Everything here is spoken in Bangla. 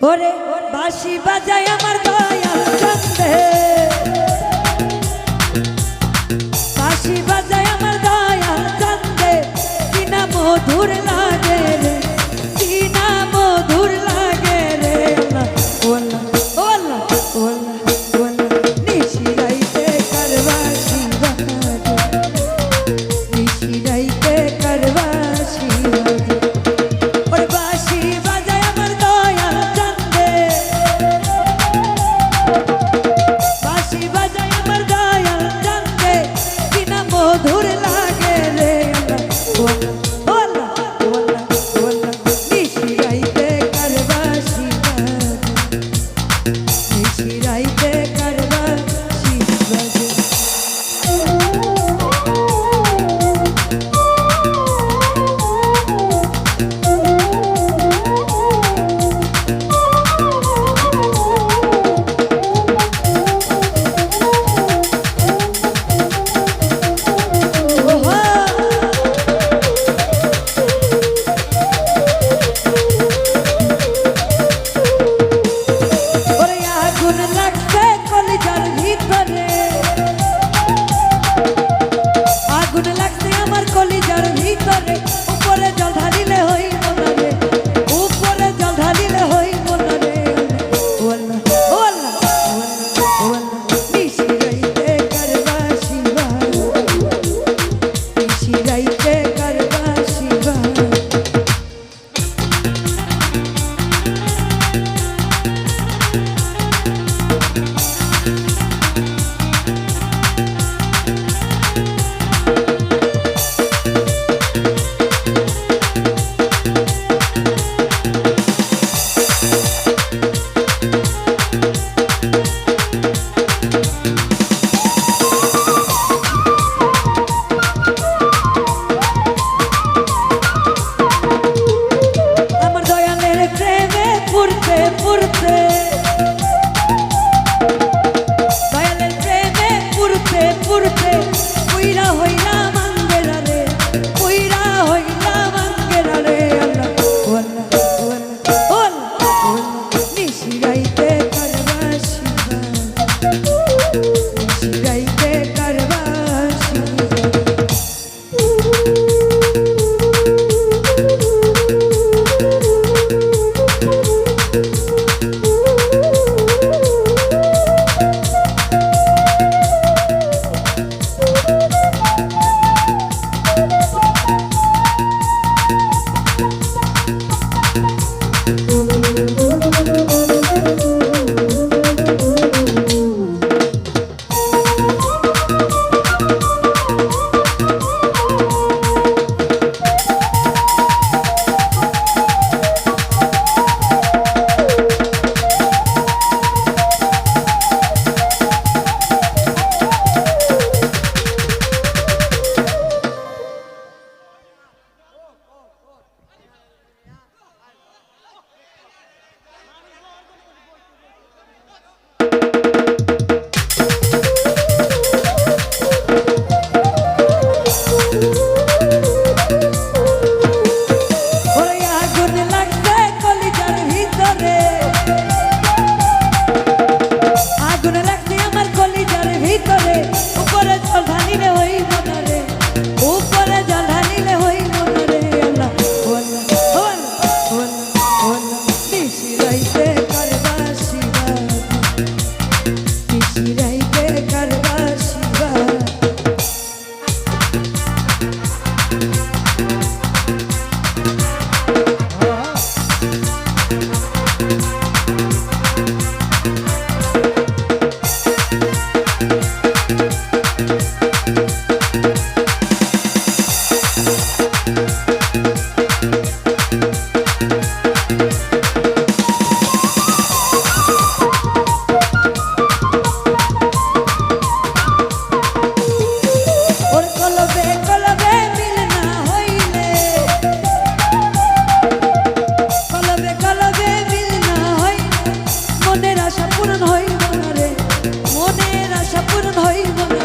ওরে বাঁশি বাজায় আমার দয়াল চন্দে বাজায় আমার দয়াল চন্দে কিনা মধুর লাগে foi uma